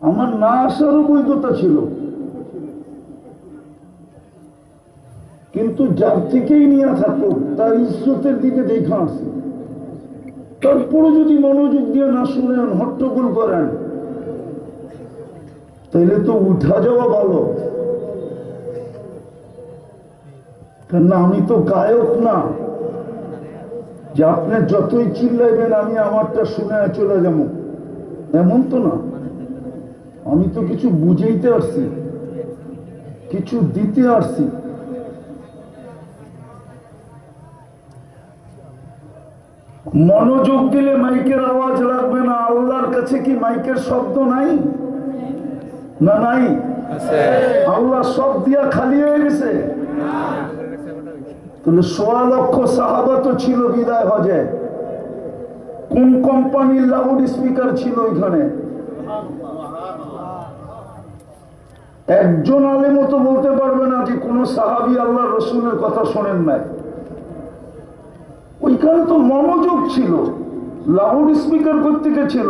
আমার না আসারও বৈধতা ছিল। কিন্তু যার থেকেই নিয়ে থাকুক তার ইজ্জতের দিকে দেখা আসে তারপরে যদি মনোযোগ দিয়ে না শুনেন, হট্টগোল করেন, তাইলে তো উঠা যাওয়া ভালো। কেন আমি তো গায়ক না। যে আপনি যতই চিল্লাইবেন, আমি আমারটা শুনে চলে যাব। এমন তো না। আমি তো কিছু বুঝাইতে আসছি কিছু দিতে আসছি। মনোযোগ দিলে মাইকের আওয়াজ লাগবে না আল্লাহর কাছে কি মাইকের শব্দ নাই? না নাই? আল্লাহ সব দিয়া খালি হয়ে গেছে। তাহলে সোয়া লক্ষ সাহাবা তো ছিল বিদায় হজে। কোন কোম্পানির লাউড স্পিকার ছিল ওইখানে? একজন আলে মতো বলতে পারবে না যে কোন সাহাবি আল্লাহ রসুলের কথা শোনেন নাই। ওইখানে তো মনোযোগ ছিল, লাউড স্পিকার করতে ছিল।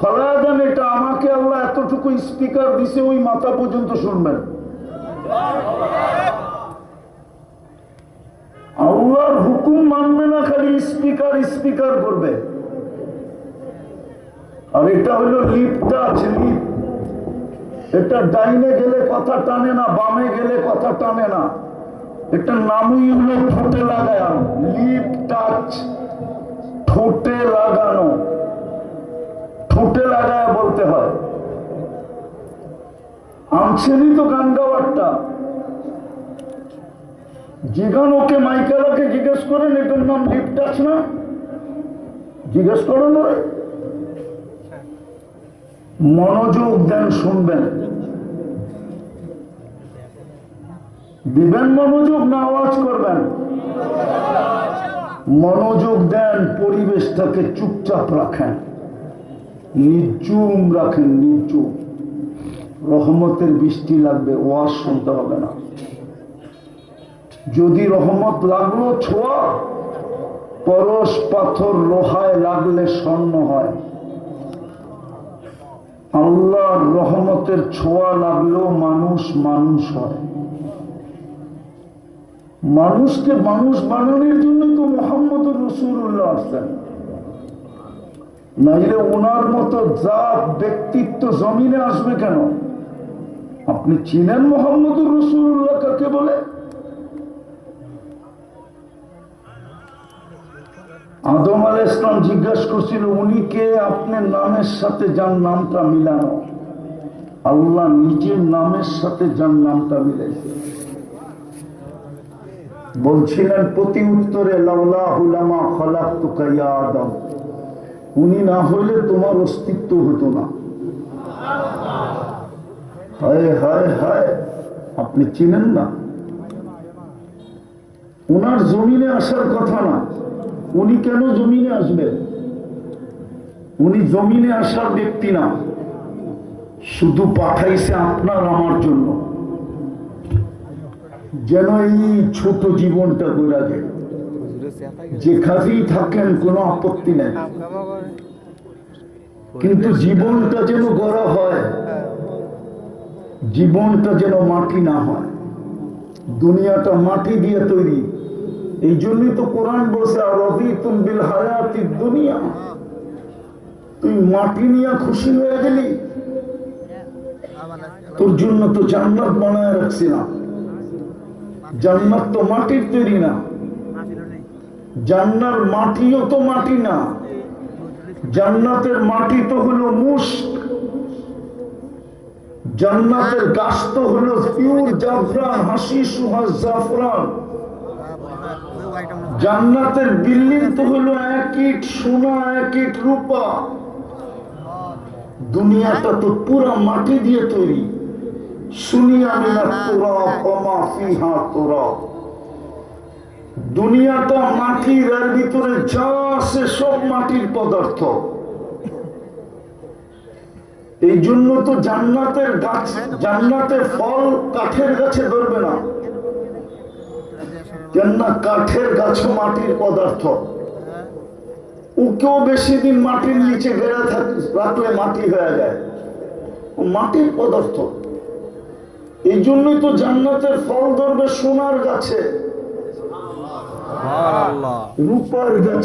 ফলায়াদান এটা আমাকে আল্লাহ এতটুকু স্পিকার দিছে, ওই মাথা পর্যন্ত শুনবেন। আল্লাহর হুকুম মানবে না, খালি স্পিকার স্পিকার করবে। আর এটা হলো লিপ টাচ লিপ। এটা ডাইনে গেলে কথা টানে না, বামে গেলে কথা টানে না। এটা নামই হলো ঠোঁটে লাগানো, লিপ টাচ, ঠোঁটে লাগানো। ঠোঁটে লাগায় বলতে হয়। আমছেনই তো গান গাওয়ারটা। জিগান জিগানোকে মাইকেলাকে জিজ্ঞেস করেন, এটার নাম লিপ টাচ না? জিজ্ঞেস করেন ওরে মনোযোগ দেন, শুনবেন। দিবেন মনোযোগ না আওয়াজ করবেন। মনোযোগ দেন, পরিবেশটাকে চুপচাপ রাখেন। নির্জুম রাখেন, নির্জুম। রহমতের বৃষ্টি লাগবে, ওয়াজ শুনতে হবে না। যদি রহমত লাগল, ছোঁয়া। পরশ পাথর লোহায় লাগলে স্বর্ণ হয়। আল্লাহর রহমতের ছোঁয়া লাগলেও মানুষ মানুষ হয়। মানুষকে মানুষ বানানোর জন্য তো মোহাম্মদ রসুল্লাহ আসছেন। নাইলে ওনার মতো জাত, ব্যক্তিত্ব জমিনে আসবে কেন? আপনি চিনেন মোহাম্মদ রসুল্লাহ কাকে বলে? আদম আল ইসলাম জিজ্ঞাসা করছিল, উনি কে? আপনার নামের সাথে যার নামটা মিলানো? আল্লাহ নিজের নামের সাথে যার নামটা মিলাইছে। বলছিলেন, প্রতি উত্তরে উনি না হইলে তোমার অস্তিত্ব হতো না। হায় হায় হায়, আপনি চিনেন না? ওনার জমিনে আসার উনি কেন জমিনে আসবেন? উনি জমিনে আসার ব্যক্তি না। শুধু পাঠাইছে আপনার আমার জন্য। যেন এই ছোট জীবনটা গোড়া যায়। যেখানেই থাকেন, কোনো আপত্তি নেই। কিন্তু জীবনটা যেন গড়া হয়, জীবনটা যেন মাটি না হয়। দুনিয়াটা মাটি দিয়ে তৈরি। এই জন্যই তো কোরআন বলছে দুনিয়া। তুই মাটি নিয়ে খুশি হয়ে গেলি। তোর জন্য তো জান্নাত বানায় রাখছি না জান্নাত তো মাটির তৈরি না। জান্নার মাটিও তো মাটি না। জান্নাতের মাটি তো হলো মুস্ক জান্নাতের গাছ তো হলো পিওর জাফরান, হাসি, সুহাস, জাফরান। জান্নাতের বিল্ডিং তো হলো এক ইট, সোনা, এক ইট, রূপা। দুনিয়াটা তো পুরা মাটি দিয়ে তৈরি। শুনি আমি তোরা ফিহা তোরা। দুনিয়াটা মাটির এর ভিতরে যা আছে সব মাটির পদার্থ। এই জন্য তো জান্নাতের গাছ, জান্নাতের ফল কাঠের গাছে ধরবে না। কেননা কাঠের গাছ মাটির পদার্থ? ওকেও বেশি দিন মাটির নিচে বেড়া থাক রাখলে মাটি হয়ে যায়। মাটির পদার্থ। এই জন্যই তো জান্নাতের ফল ধরবে সোনার গাছে। রূপার গাছে